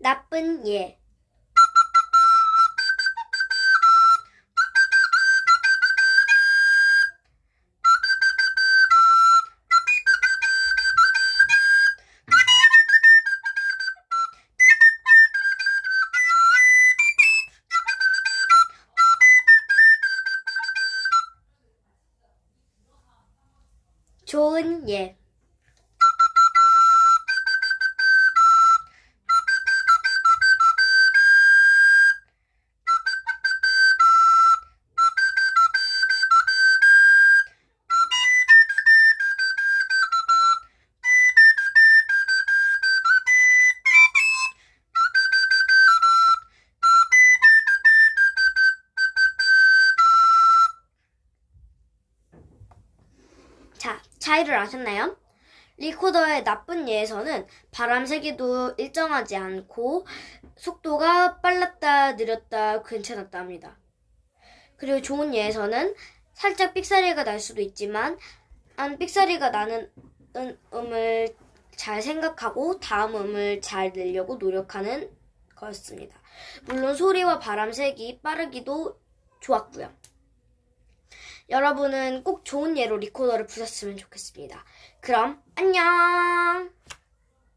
나쁜 예. 좋은 예. 차이를 아셨나요? 리코더의 나쁜 예에서는 바람 세기도 일정하지 않고 속도가 빨랐다 느렸다 괜찮았다 합니다. 그리고 좋은 예에서는 살짝 삑사리가 날 수도 있지만 안 삑사리가 나는 음- 음을 잘 생각하고 다음 음을 잘 내려고 노력하는 거였습니다. 물론 소리와 바람 색이 빠르기도 좋았고요. 여러분은 꼭 좋은 예로 리코더를 부셨으면 좋겠습니다. 그럼 안녕!